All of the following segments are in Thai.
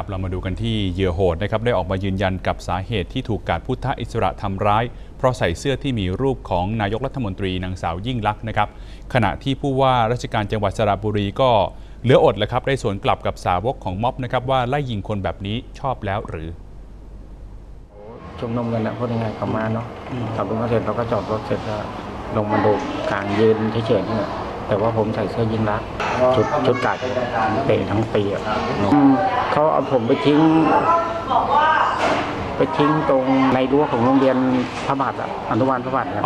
ครับเรามาดูกันที่เหยื่อโหดนะครับได้ออกมายืนยันกับสาเหตุที่ถูกกาดพุทธอิสระทำร้าย เพราะใส่เสื้อที่มีรูปของนายกรัฐมนตรีนางสาวยิ่งลักษณ์นะครับ ขณะที่ผู้ว่าราชการจังหวัดสระบุรีก็เหลืออดเลยครับได้สวนกลับกับสาวกของม็อบนะครับว่าไล่ยิงคนแบบนี้ชอบแล้วหรือชุมนุมกันแหละพูดง่ายๆเขามาเนาะขับรถมาเสร็จเราก็จอดรถเสร็จก็ลงมาดูกลางยืนเฉยๆเนี่ยแต่ว่าผมใส่เสื้อยิงรักษณ์ ชุดชุดกัดเตะทั้งปีอะเขาเอาผมไปทิ้ง ไปทิ้งตรงในรั้วของโรงเรียนพระบาทอะอนุบาลพระบาทครับ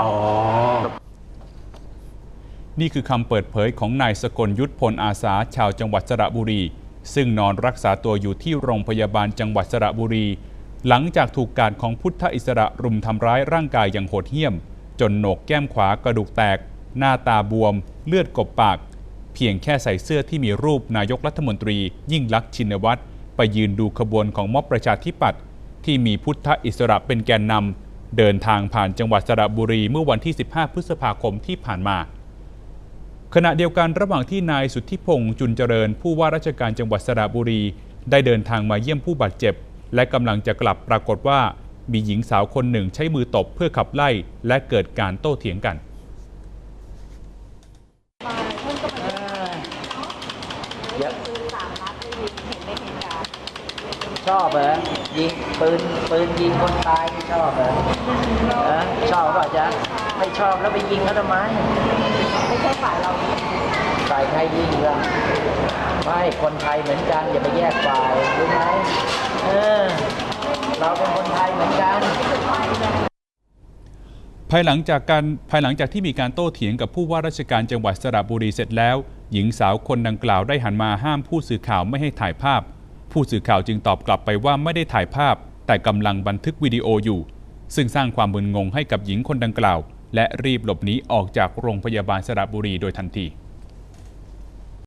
นี่คือคำเปิดเผยของนายสกลยุทธพลอาสาชาวจังหวัดสระบุรี ซึ่งนอนรักษาตัวอยู่ที่โรงพยาบาลจังหวัดสระบุรี หลังจากถูกการของพุทธอิสระรุมทำร้ายร่างกายอย่างโหดเหี้ยม จนโหนกแก้มขวากระดูกแตก หน้าตาบวม เลือดกบปาก เพียงแค่ใส่เสื้อที่มีรูปนายกรัฐมนตรี ยิ่งลักษณ์ชินวัตรไปยืนดูขบวนของม็อบประชาธิปัตย์ที่มีพุทธอิสระเป็นแกนนำเดินทางผ่านจังหวัดสระบุรีเมื่อวันที่ 15 พฤษภาคมที่ผ่านมา ขณะเดียวกันระหว่างที่นายสุทธิพงษ์จุนเจริญ ผู้ว่าราชการจังหวัดสระบุรี ได้เดินทางมาเยี่ยมผู้บาดเจ็บ และกำลังจะกลับปรากฏว่ามีหญิงสาวคนหนึ่งใช้มือตบเพื่อขับไล่และเกิดการโต้เถียงกัน เยอะชอบเหรอยิงปืนปืนยิงคนตายนี่ชอบเหรอเออชอบเปล่ะจ๊ะไม่ชอบแล้วไปยิงเขาทำไมไม่ใช่ฝ่ายเราฝ่ายใครยิงเหรอไม่คนไทยเหมือนกันอย่าไปแยกฝ่ายรู้ไหมเออเราเป็นคนไทยเหมือนกันายหลังจากการภายหลังจากที่มีการโต้เถียงกับผู้ว่าราชการจังหวัดสระบุรีเสร็จแล้ว หญิงสาวคนดังกล่าวได้หันมาห้ามผู้สื่อข่าวไม่ให้ถ่ายภาพ ผู้สื่อข่าวจึงตอบกลับไปว่าไม่ได้ถ่ายภาพ แต่กำลังบันทึกวิดีโออยู่ ซึ่งสร้างความมึนงงให้กับหญิงคนดังกล่าว และรีบหลบหนีออกจากโรงพยาบาลสระบุรีโดยทันที